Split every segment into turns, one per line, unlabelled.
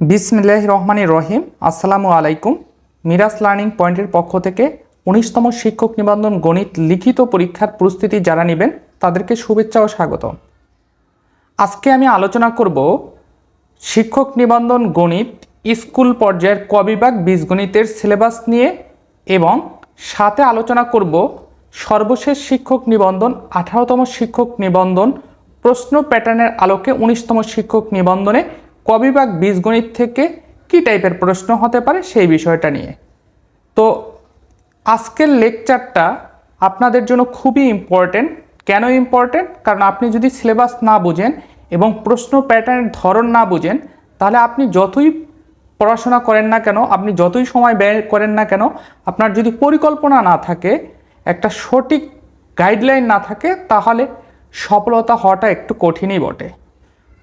বিসমিল্লাহ রহমানি রহিম। আসসালামু আলাইকুম। মিরাজ লার্নিং পয়েন্টের পক্ষ থেকে উনিশতম শিক্ষক নিবন্ধন গণিত লিখিত পরীক্ষার প্রস্তুতি যারা নেবেন, তাদেরকে শুভেচ্ছা ও স্বাগত আজকে আমি আলোচনা করব শিক্ষক নিবন্ধন গণিত স্কুল পর্যায়ের কবিবাগ বীজগণিতের সিলেবাস নিয়ে এবং সাথে আলোচনা করব সর্বশেষ শিক্ষক নিবন্ধন, আঠারোতম শিক্ষক নিবন্ধন, প্রশ্ন প্যাটার্নের আলোকে উনিশতম শিক্ষক নিবন্ধনে কবিভাগ বীজগণিত থেকে কী টাইপের প্রশ্ন হতে পারে সেই বিষয়টা নিয়ে। তো আজকের লেকচারটা আপনাদের জন্য খুবই ইম্পর্টেন্ট কেন ইম্পর্টেন্ট কারণ আপনি যদি সিলেবাস না বুঝেন এবং প্রশ্ন প্যাটার্নের ধরন না বুঝেন, তাহলে আপনি যতই পড়াশোনা করেন না কেন, আপনি যতই সময় ব্যয় করেন না কেন, আপনার যদি পরিকল্পনা না থাকে, একটা সঠিক গাইডলাইন না থাকে, তাহলে সফলতা হওয়াটা একটু কঠিনই বটে।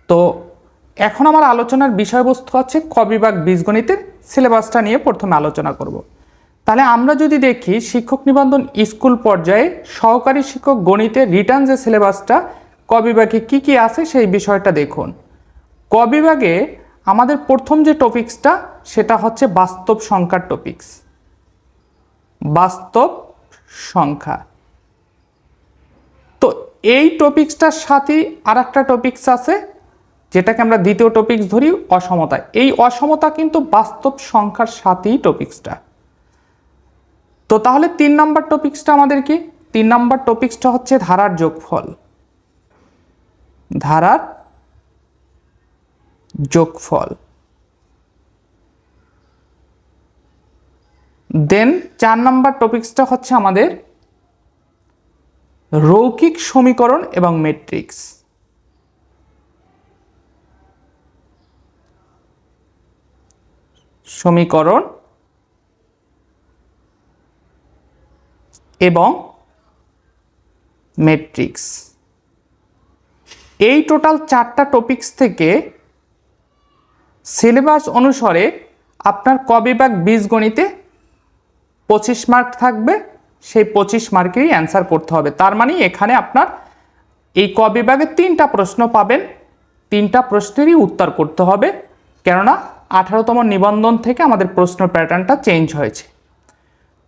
তো এখন আমার আলোচনার বিষয়বস্তু আছে কবিভাগ বীজগণিতের সিলেবাসটা নিয়ে প্রথমে আলোচনা করব। তাহলে আমরা যদি দেখি শিক্ষক নিবন্ধন স্কুল পর্যায়ে সহকারী শিক্ষক গণিতের রিটার্ন যে সিলেবাসটা কবিভাগে কি কি আছে সেই বিষয়টা দেখুন। কবিভাগে আমাদের প্রথম যে টপিক্সটা সেটা হচ্ছে বাস্তব সংখ্যার টপিক্স। বাস্তব সংখ্যা। তো এই টপিক্সটার সাথে আর একটা টপিক্স আছে যেটাকে আমরা দ্বিতীয় টপিক্স ধরি, অসমতা। এই অসমতা কিন্তু বাস্তব সংখ্যার সাথেই টপিক্সটা তো তাহলে তিন নাম্বার টপিক্সটা আমাদের কি? তিন নাম্বার টপিক্সটা হচ্ছে ধারার যোগফল। ধারার যোগফল। দেন চার নাম্বার টপিক্সটা হচ্ছে আমাদের রৌকিক সমীকরণ এবং মেট্রিক্স সমীকরণ এবং মেট্রিক্স এই টোটাল চারটা টপিকস থেকে সিলেবাস অনুসারে আপনার কবিভাগ বীজগণিতে পঁচিশ মার্ক থাকবে, সেই পঁচিশ মার্কেরই অ্যান্সার করতে হবে। তার মানে এখানে আপনার এই ক বিভাগে তিনটা প্রশ্ন পাবেন, তিনটা প্রশ্নেরই উত্তর করতে হবে। কেননা আঠারোতম নিবন্ধন থেকে আমাদের প্রশ্ন প্যাটার্নটা চেঞ্জ হয়েছে।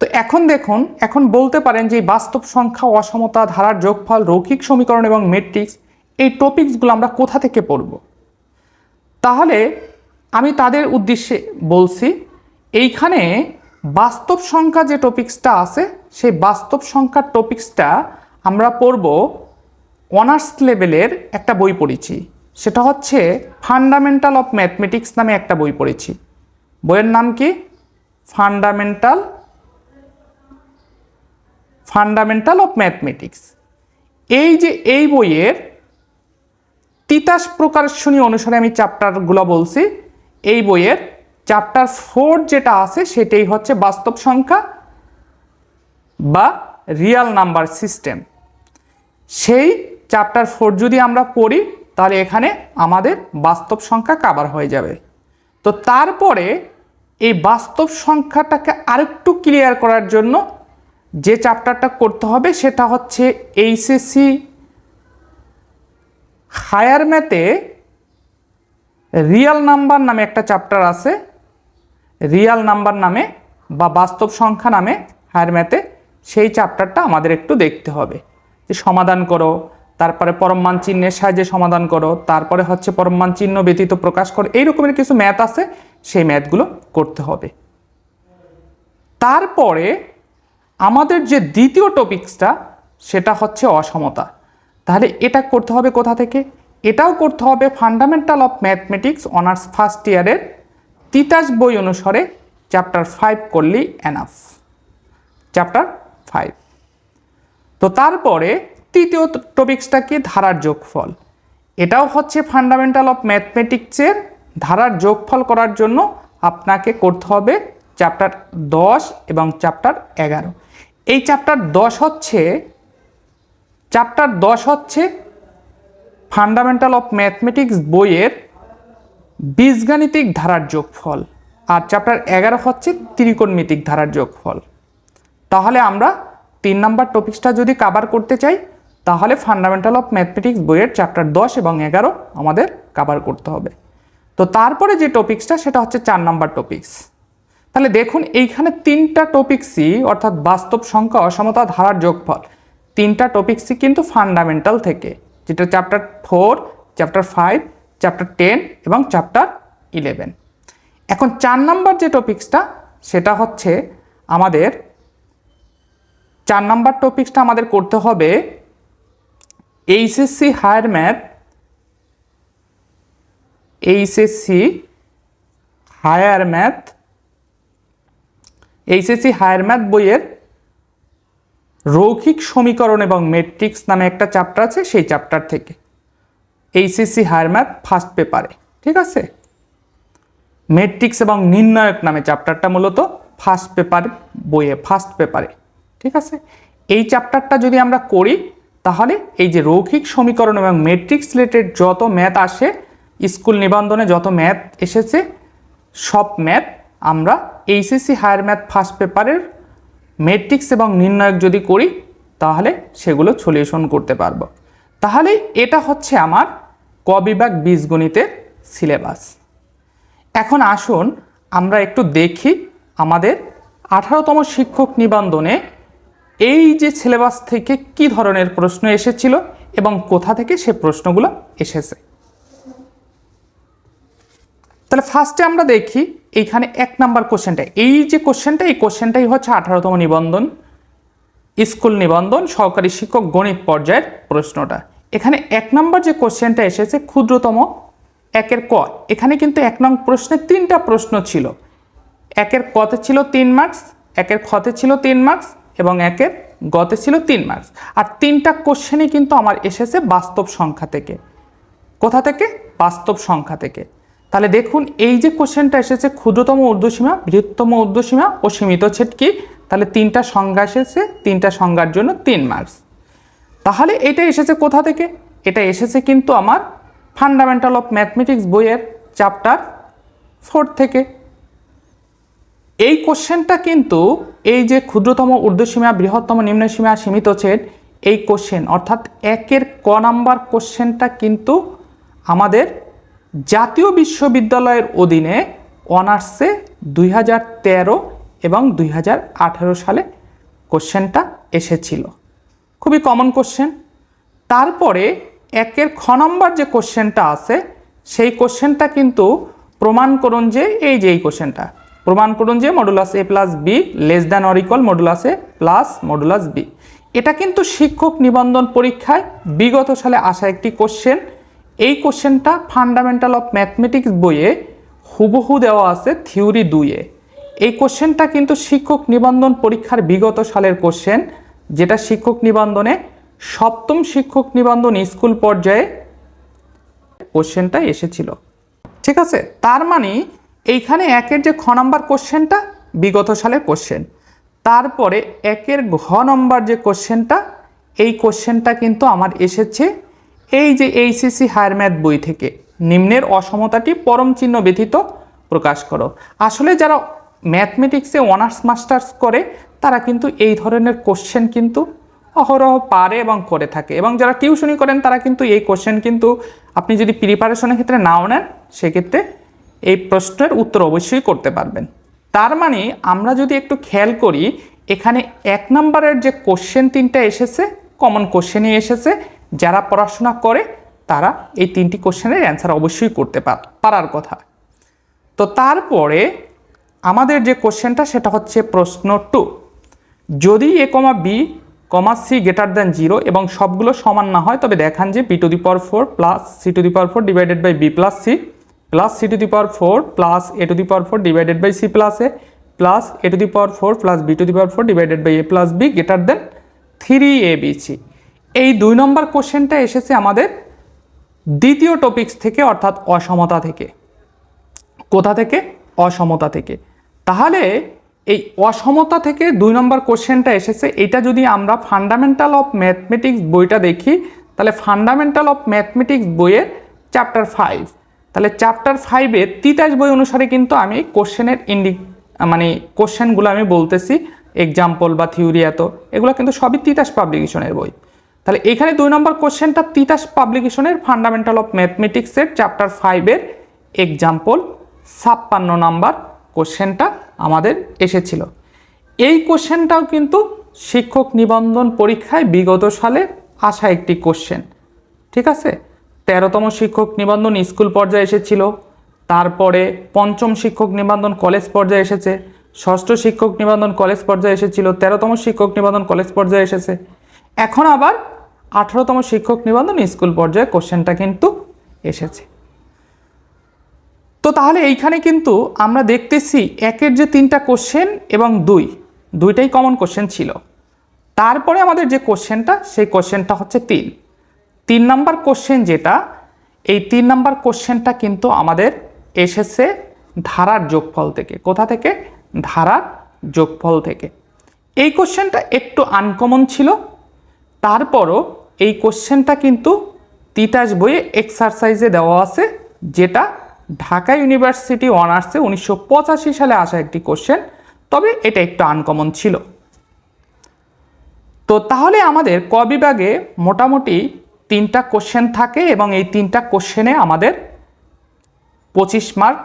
তো এখন দেখুন, এখন বলতে পারেন যে বাস্তব সংখ্যা, অসমতা, ধারার যোগফল, রৌখিক সমীকরণ এবং মেট্রিক্স এই টপিকসগুলো আমরা কোথা থেকে পড়ব? তাহলে আমি তাদের উদ্দেশ্যে বলছি, এইখানে বাস্তব সংখ্যা যে টপিক্সটা আছে, সেই বাস্তব সংখ্যার টপিক্সটা আমরা পড়ব অনার্স লেভেলের একটা বই পড়েছি। সেটা হচ্ছে ফান্ডামেন্টাল অফ ম্যাথমেটিক্স নামে একটা বই পড়েছি। বইয়ের নাম কি? ফান্ডামেন্টাল ফান্ডামেন্টাল অফ ম্যাথমেটিক্স এই যে এই বইয়ের তিতাস প্রকাশনী অনুসারে আমি চ্যাপ্টারগুলো বলছি, এই বইয়ের চ্যাপ্টার ফোর যেটা আছে সেটাই হচ্ছে বাস্তব সংখ্যা বা রিয়াল নাম্বার সিস্টেম সেই চ্যাপ্টার ফোর যদি আমরা পড়ি তাহলে এখানে আমাদের বাস্তব সংখ্যা কাবার হয়ে যাবে। তো তারপরে এই বাস্তব সংখ্যাটাকে আরেকটু ক্লিয়ার করার জন্য যে চ্যাপ্টারটা করতে হবে সেটা হচ্ছে এইচএসসি হায়ার ম্যাথে রিয়াল নাম্বার নামে একটা চ্যাপ্টার আছে। রিয়াল নাম্বার নামে বা বাস্তব সংখ্যা নামে হায়ার ম্যাথে সেই চ্যাপ্টারটা আমাদের একটু দেখতে হবে। যে সমাধান করো তারপরে পরমমান চিহ্নের সাহায্যে সমাধান করো, তারপরে হচ্ছে পরমমান চিহ্ন ব্যতীত প্রকাশ করো এই রকমের কিছু ম্যাথ আছে, সেই ম্যাথগুলো করতে হবে। তারপরে আমাদের যে দ্বিতীয় টপিক্সটা, সেটা হচ্ছে অসমতা। তাহলে এটা করতে হবে কোথা থেকে? এটাও করতে হবে fundamental of mathematics honours first ইয়ারের তিতাস বই অনুসারে চ্যাপ্টার ফাইভ করলি এনাফ চ্যাপ্টার ফাইভ তো তারপরে তৃতীয় টপিক্সটা কি? ধারার যোগফল। এটাও হচ্ছে ফান্ডামেন্টাল অফ ম্যাথমেটিক্সের ধারার যোগফল করার জন্য আপনাকে করতে হবে চ্যাপ্টার দশ এবং চ্যাপ্টার এগারো। এই চ্যাপ্টার দশ হচ্ছে চ্যাপ্টার দশ হচ্ছে ফান্ডামেন্টাল অফ ম্যাথমেটিক্স বইয়ের বীজগাণিতিক ধারার যোগফল আর চ্যাপ্টার এগারো হচ্ছে ত্রিকোণমিতিক ধারার যোগফল। তাহলে আমরা তিন নাম্বার টপিক্সটা যদি কাভার করতে চাই তাহলে ফান্ডামেন্টাল অফ ম্যাথমেটিক্স বইয়ের চ্যাপ্টার দশ এবং এগারো আমাদের কাভার করতে হবে। তো তারপরে যে টপিক্সটা সেটা হচ্ছে চার নাম্বার টপিক্স তাহলে দেখুন, এইখানে তিনটা টপিক্সই অর্থাৎ বাস্তব সংখ্যা, অসমতা, ধারার যোগফল, তিনটা টপিক্সই কিন্তু ফান্ডামেন্টাল থেকে, যেটা chapter four chapter five chapter ten এবং চ্যাপ্টার ইলেভেন এখন চার নাম্বার যে টপিক্সটা সেটা হচ্ছে আমাদের, চার নাম্বার টপিক্সটা আমাদের করতে হবে HSC higher math HSC higher math HSC higher math বইয়ের রৌখিক সমীকরণ এবং মেট্রিক্স নামে একটা চ্যাপ্টার আছে, সেই চ্যাপ্টার থেকে এইচএসসি হায়ার ম্যাথ ফার্স্ট পেপারে ঠিক আছে? মেট্রিক্স এবং নির্ণায়ক নামে চ্যাপ্টারটা মূলত ফার্স্ট পেপার বইয়ে ফার্স্ট পেপারে ঠিক আছে? এই চ্যাপ্টারটা যদি আমরা করি তাহলে এই যে রৌখিক সমীকরণ এবং মেট্রিক্স রিলেটেড যত ম্যাথ আসে স্কুল নিবন্ধনে যত ম্যাথ এসেছে, সব ম্যাথ আমরা এইচএসসি হায়ার ম্যাথ ফার্স্ট পেপারের মেট্রিক্স এবং নির্ণায়ক যদি করি, তাহলে সেগুলো সলিউশন করতে পারব। তাহলে এটা হচ্ছে আমার ক বীজগণিতের সিলেবাস এখন আসুন আমরা একটু দেখি আমাদের আঠারোতম শিক্ষক নিবন্ধনে এই যে সিলেবাস থেকে কি ধরনের প্রশ্ন এসেছিল এবং কোথা থেকে সে প্রশ্নগুলো এসেছে? তাহলে ফার্স্টে আমরা দেখি এইখানে এক নাম্বার কোশ্চেনটা এই যে কোশ্চেনটা এই কোশ্চেনটাই হচ্ছে আঠারোতম নিবন্ধন, স্কুল নিবন্ধন, সহকারী শিক্ষক গণিত পর্যায়ের প্রশ্নটা। এখানে এক নম্বর যে কোশ্চেনটা এসেছে, ক্ষুদ্রতম একের ক। এখানে কিন্তু এক নং প্রশ্নে তিনটা প্রশ্ন ছিল। একের কতে ছিল তিন মার্কস একের খতে ছিল তিন মার্কস এবং একের গতে ছিল তিন মার্কস আর তিনটা কোশ্চেনই কিন্তু আমার এসেছে বাস্তব সংখ্যা থেকে। কোথা থেকে? বাস্তব সংখ্যা থেকে। তাহলে দেখুন, এই যে কোশ্চেনটা এসেছে ক্ষুদ্রতম ঊর্ধ্বসীমা, বৃহত্তম ঊর্ধ্বসীমা ও সীমিত ছেদ কি? তাহলে তিনটা সংজ্ঞা এসেছে, তিনটা সংজ্ঞার জন্য তিন মার্কস তাহলে এটা এসেছে কোথা থেকে? এটা এসেছে কিন্তু আমার ফান্ডামেন্টাল অফ ম্যাথমেটিক্স বইয়ের চ্যাপ্টার ফোর থেকে। এই কোশ্চেনটা কিন্তু এই যে ক্ষুদ্রতম, ঊর্ধ্বসীমা, বৃহত্তম, নিম্নসীমা, সীমিত ছেদ, এই কোশ্চেন, অর্থাৎ একের ক নাম্বার কোশ্চেনটা কিন্তু আমাদের জাতীয় বিশ্ববিদ্যালয়ের অধীনে অনার্সে দুই হাজার তেরো এবং দুই হাজার আঠারো সালে কোশ্চেনটা এসেছিল। খুবই কমন কোশ্চেন তারপরে একের খ নম্বর যে কোশ্চেনটা আছে, সেই কোশ্চেনটা কিন্তু প্রমাণ করুন যে এই যে এই কোশ্চেনটা। প্রমাণ করুন যে modulus A plus B less than or equal modulus A plus modulus B এটা কিন্তু শিক্ষক নিবন্ধন পরীক্ষায় বিগত সালে আসা একটি কোশ্চেন এই কোশ্চেনটা ফান্ডামেন্টাল অফ ম্যাথমেটিক্স বইয়ে হুবহু দেওয়া আছে থিওরি দুইয়ে এই কোশ্চেনটা কিন্তু শিক্ষক নিবন্ধন পরীক্ষার বিগত সালের কোশ্চেন যেটা শিক্ষক নিবন্ধনে সপ্তম শিক্ষক নিবন্ধন স্কুল পর্যায়ে কোশ্চেনটা এসেছিল। ঠিক আছে? তার মানে এইখানে একের যে খ নম্বর কোশ্চেনটা, বিগত সালের কোশ্চেন, তারপরে একের ঘ নম্বর যে কোশ্চেনটা, এই কোশ্চেনটা কিন্তু আমার এসেছে। এই যে এইচএসসি হায়ার ম্যাথ বই থেকে নিম্নের অসমতাটি পরম চিহ্ন ব্যতীত প্রকাশ করো। আসলে যারা ম্যাথমেটিক্সে অনার্স মাস্টার্স করে, তারা কিন্তু এই ধরনের কোশ্চেন কিন্তু অহরহ পারে এবং করে থাকে। এবং যারা টিউশনি করেন, তারা কিন্তু এই কোশ্চেন কিন্তু আপনি যদি প্রিপারেশনের ক্ষেত্রে নাও নেন, সেক্ষেত্রে এই প্রশ্নের উত্তর অবশ্যই করতে পারবেন। তার মানে আমরা যদি একটু খেয়াল করি, এখানে এক নম্বরের যে কোশ্চেন তিনটা এসেছে কমন কোশ্চেনই এসেছে, যারা পড়াশোনা করে, তারা এই তিনটি কোশ্চেনের অ্যান্সার অবশ্যই করতে পারার কথা। তো তারপরে আমাদের যে কোশ্চেনটা সেটা হচ্ছে প্রশ্ন টু যদি A comma B comma C greater than zero এবং সবগুলো সমান না হয়, তবে দেখান যে B to the power four plus C to the power four divided by B plus C plus C to the power four plus A to the power four divided by C plus A plus A to the power four plus B to the power four divided by A plus B greater than three A B C এই দুই নম্বর কোশ্চেনটা এসেছে আমাদের দ্বিতীয় topics থেকে, অর্থাৎ অসমতা থেকে। কোথা থেকে? অসমতা থেকে। তাহলে এই অসমতা থেকে দুই নম্বর কোশ্চেনটা এসেছে। এটা যদি আমরা ফান্ডামেন্টাল অফ ম্যাথমেটিক্স বইটা দেখি, তাহলে ফান্ডামেন্টাল অফ ম্যাথমেটিক্স বইয়ের চ্যাপ্টার ফাইভ তাহলে চ্যাপ্টার ফাইভের তিতাস বই অনুসারে কিন্তু আমি কোশ্চেনের ইন্ডি মানে কোশ্চেনগুলো আমি বলতেছি এক্সাম্পল বা থিওরি এত, এগুলো কিন্তু সবই তিতাস পাবলিকেশনের বই। তাহলে এখানে দুই নম্বর কোশ্চেনটা তিতাস পাবলিকেশনের ফান্ডামেন্টাল অফ ম্যাথমেটিক্সের চ্যাপ্টার ফাইভের এক্সাম্পল ছাপ্পান্ন নাম্বার কোশ্চেনটা আমাদের এসেছিল। এই কোশ্চেনটাও কিন্তু শিক্ষক নিবন্ধন পরীক্ষায় বিগত সালে আসা একটি কোশ্চেন ঠিক আছে? তেরোতম শিক্ষক নিবন্ধন স্কুল পর্যায়ে এসেছিল। তারপরে পঞ্চম শিক্ষক নিবন্ধন কলেজ পর্যায়ে এসেছে। ষষ্ঠ শিক্ষক নিবন্ধন কলেজ পর্যায়ে এসেছিল। তেরোতম শিক্ষক নিবন্ধন কলেজ পর্যায়ে এসেছে। এখন আবার আঠারোতম শিক্ষক নিবন্ধন স্কুল পর্যায়ে কোশ্চেনটা কিন্তু এসেছে। তো তাহলে এইখানে কিন্তু আমরা দেখতেছি একের যে তিনটা কোশ্চেন এবং দুই, দুইটাই কমন কোশ্চেন ছিল। তারপরে আমাদের যে কোশ্চেনটা, সেই কোশ্চেনটা হচ্ছে তিন। তিন নাম্বার কোশ্চেন যেটা, এই তিন নাম্বার কোশ্চেনটা কিন্তু আমাদের এসেছে ধারার যোগফল থেকে। কোথা থেকে? ধারার যোগফল থেকে। এই কোশ্চেনটা একটু আনকমন ছিল, তারপরও এই কোশ্চেনটা কিন্তু তিতাস বইয়ে এক্সারসাইজে দেওয়া আছে, যেটা ঢাকা ইউনিভার্সিটি অনার্সে উনিশশো পঁচাশি সালে আসা একটি কোশ্চেন তবে এটা একটু আনকমন ছিল। তো তাহলে আমাদের ক বিভাগে মোটামুটি তিনটা কোশ্চেন থাকে এবং এই তিনটা কোশ্চেনে আমাদের পঁচিশ মার্ক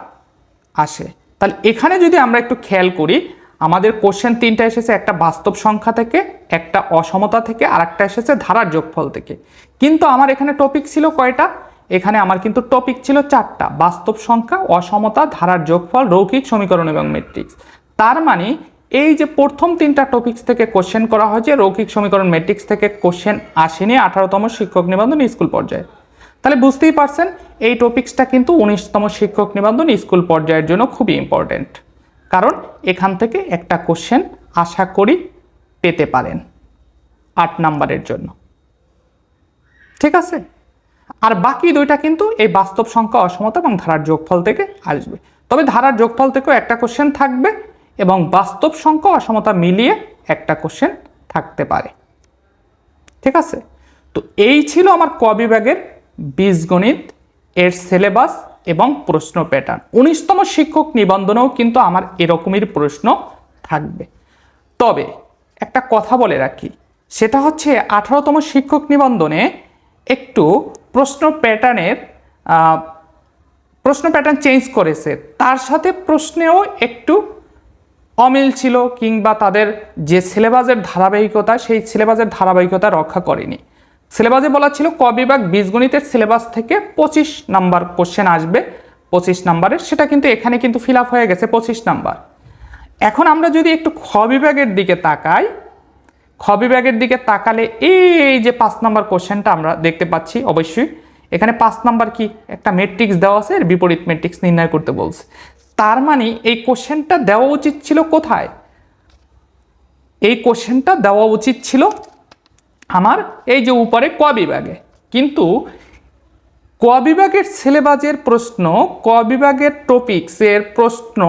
আসে। তাহলে এখানে যদি আমরা একটু খেয়াল করি, আমাদের কোশ্চেন তিনটা এসেছে, একটা বাস্তব সংখ্যা থেকে, একটা অসমতা থেকে, আর একটা এসেছে ধারার যোগফল থেকে। কিন্তু আমার এখানে টপিক ছিল কয়টা? এখানে আমার কিন্তু টপিক ছিল চারটা। বাস্তব সংখ্যা, অসমতা, ধারার যোগফল, রৌখিক সমীকরণ এবং মেট্রিক্স তার মানে এই যে প্রথম তিনটা টপিক্স থেকে কোশ্চেন করা হয়েছে, রৌখিক সমীকরণ ম্যাট্রিক্স থেকে কোশ্চেন আসেনি, আঠারোতম শিক্ষক নিবন্ধন স্কুল পর্যায়ে। তাহলে বুঝতেই পারছেন, এই টপিক্সটা কিন্তু উনিশতম শিক্ষক নিবন্ধন স্কুল পর্যায়ের জন্য খুবই ইম্পর্টেন্ট কারণ এখান থেকে একটা কোশ্চেন আশা করি পেতে পারেন আট নাম্বারের জন্য। ঠিক আছে? আর বাকি দুইটা কিন্তু এই বাস্তব সংখ্যা অসমতা এবং ধারার যোগফল থেকে আসবে। তবে ধারার যোগফল থেকেও একটা কোশ্চেন থাকবে এবং বাস্তব সংখ্যা অসমতা মিলিয়ে একটা কোশ্চেন থাকতে পারে। ঠিক আছে? তো এই ছিল আমার ক বিভাগের বীজগণিত, এর সিলেবাস এবং প্রশ্ন প্যাটার্ন উনিশতম শিক্ষক নিবন্ধনেও কিন্তু আমার এরকমই প্রশ্ন থাকবে। তবে একটা কথা বলে রাখি, সেটা হচ্ছে আঠারোতম শিক্ষক নিবন্ধনে একটু প্রশ্ন প্যাটার্নের প্রশ্ন প্যাটার্ন চেঞ্জ করেছে। তার সাথে প্রশ্নেও একটু অমিল ছিল কিংবা তাদের যে সিলেবাসের ধারাবাহিকতা, সেই সিলেবাসের ধারাবাহিকতা রক্ষা করেনি। সিলেবাসে বলা ছিল ক বিভাগ বীজগণিতের সিলেবাস থেকে পঁচিশ নাম্বার কোশ্চেন আসবে। পঁচিশ নাম্বারের, সেটা কিন্তু এখানে কিন্তু ফিল হয়ে গেছে পঁচিশ নাম্বার। এখন আমরা যদি একটু খ বিভাগের দিকে তাকাই, খ বিভাগের দিকে তাকালে এই যে পাঁচ নাম্বার কোশ্চেনটা আমরা দেখতে পাচ্ছি অবশ্যই। এখানে পাঁচ নাম্বার কি? একটা ম্যাট্রিক্স দেওয়া আছে, এর বিপরীত ম্যাট্রিক্স নির্ণয় করতে বলছে। তার মানে এই কোশ্চেনটা দেওয়া উচিত ছিল কোথায়? এই কোশ্চেনটা দেওয়া উচিত ছিল আমার এই যে উপরে ক বিভাগে। কিন্তু ক বিভাগের সিলেবাসের প্রশ্ন, ক বিভাগের টপিক্সের প্রশ্ন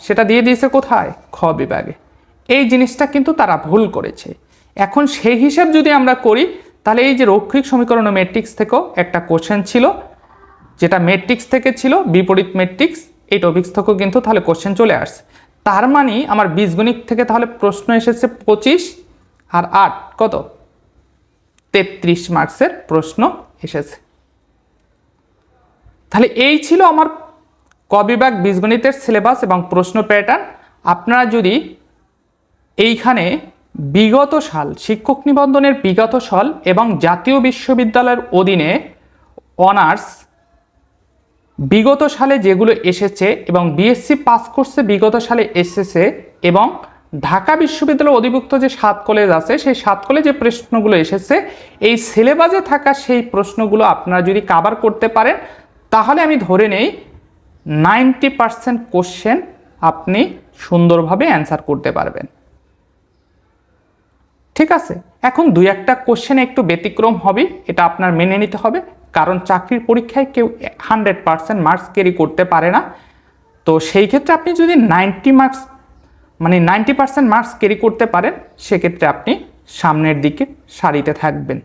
সেটা দিয়ে দিয়েছে কোথায়? খ বিভাগে। এই জিনিসটা কিন্তু তারা ভুল করেছে। এখন সেই হিসাব যদি আমরা করি, তাহলে এই যে রৈখিক সমীকরণ ও ম্যাট্রিক্স থেকেও একটা কোশ্চেন ছিল, যেটা ম্যাট্রিক্স থেকে ছিল, বিপরীত ম্যাট্রিক্স এই টপিক্স থেকেও কিন্তু তাহলে কোশ্চেন চলে আসছে। তার মানে আমার বীজগণিত থেকে তাহলে প্রশ্ন এসেছে পঁচিশ আর আট কত? তেত্রিশ মার্কসের প্রশ্ন এসেছে। তাহলে এই ছিল আমার ক বিভাগ বীজগণিতের সিলেবাস এবং প্রশ্ন প্যাটার্ন আপনারা যদি এইখানে বিগত সাল, শিক্ষক নিবন্ধনের বিগত সাল এবং জাতীয় বিশ্ববিদ্যালয়ের অধীনে অনার্স বিগত সালে যেগুলো এসেছে এবং বিএসসি পাস কোর্সে বিগত সালে এসেছে এবং ঢাকা বিশ্ববিদ্যালয়ের অধিভুক্ত যে সাত কলেজ আছে, সেই সাত কলেজে প্রশ্নগুলো এসেছে। এই সিলেবাসে থাকা সেই প্রশ্নগুলো আপনারা যদি কাভার করতে পারেন, তাহলে আমি ধরে নেই নাইনটি পারসেন্ট কোশ্চেন আপনি সুন্দরভাবে অ্যান্সার করতে পারবেন। ঠিক আছে? এখন দুই একটা কোশ্চেনে একটু ব্যতিক্রম হবে, এটা আপনার মেনে নিতে হবে। কারণ চাকরির পরীক্ষায় কেউ হান্ড্রেড পারসেন্ট মার্কস ক্যারি করতে পারে না। তো সেই ক্ষেত্রে আপনি যদি নাইনটি মার্কস মানে নাইনটি পার্সেন্ট মার্কস ক্যারি করতে পারেন, সেক্ষেত্রে আপনি সামনের দিকে সারিতে থাকবেন।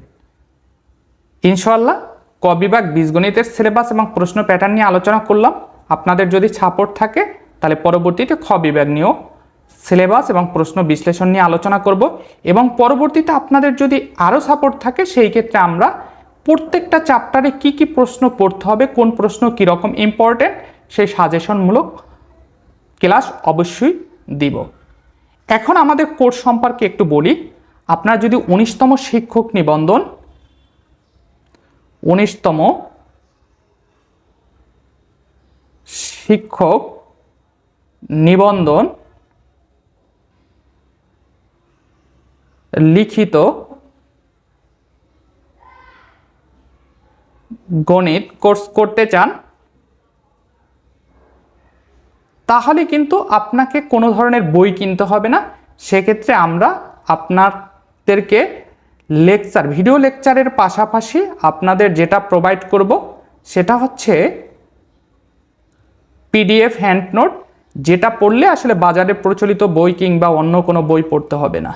ইনশাল্লাহ ক বিভাগ বীজগণিতের সিলেবাস এবং প্রশ্ন প্যাটার্ন নিয়ে আলোচনা করলাম। আপনাদের যদি সাপোর্ট থাকে, তাহলে পরবর্তীতে খ বিভাগ নিয়েও সিলেবাস এবং প্রশ্ন বিশ্লেষণ নিয়ে আলোচনা করব। এবং পরবর্তীতে আপনাদের যদি আরও সাপোর্ট থাকে, সেই ক্ষেত্রে আমরা প্রত্যেকটা চ্যাপ্টারে কি কি প্রশ্ন পড়তে হবে, কোন প্রশ্ন কীরকম ইম্পর্টেন্ট সেই সাজেশনমূলক ক্লাস অবশ্যই দিব। এখন আমাদের কোর্স সম্পর্কে একটু বলি। আপনার যদি উনিশতম শিক্ষক নিবন্ধন, উনিশতম শিক্ষক নিবন্ধন লিখিত গণিত কোর্স করতে চান, তাহলে কিন্তু আপনাকে কোনো ধরনের বই কিনতে হবে না। সেক্ষেত্রে আমরা আপনাদেরকে লেকচার, ভিডিও লেকচারের পাশাপাশি আপনাদের যেটা প্রোভাইড করব সেটা হচ্ছে পিডিএফ হ্যান্ড নোট যেটা পড়লে আসলে বাজারে প্রচলিত বই কিংবা অন্য কোনো বই পড়তে হবে না।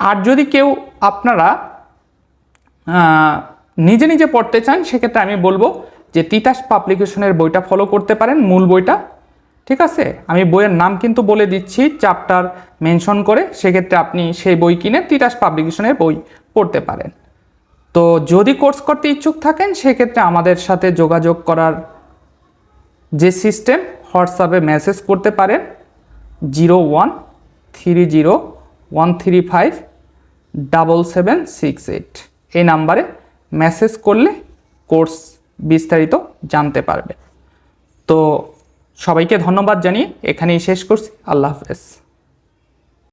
আর যদি কেউ আপনারা নিজে নিজে পড়তে চান, সেক্ষেত্রে আমি বলব যে তিতাস পাবলিকেশনের বইটা ফলো করতে পারেন, মূল বইটা। ঠিক আছে? আমি বইয়ের নাম কিন্তু বলে দিচ্ছি চ্যাপ্টার মেনশন করে, সেক্ষেত্রে আপনি সেই বই কিনে তিতাস পাবলিকেশনের বই পড়তে পারেন। তো যদি কোর্স করতে ইচ্ছুক থাকেন, সেক্ষেত্রে আমাদের সাথে যোগাযোগ করার যে সিস্টেম হোয়াটসঅ্যাপে মেসেজ করতে পারেন zero one three zero one three five double seven six eight এই নাম্বারে মেসেজ করলে কোর্স বিস্তারিত জানতে পারবে। তো সবাইকে ধন্যবাদ জানিয়ে এখানেই শেষ করছি। আল্লাহ হাফেজ।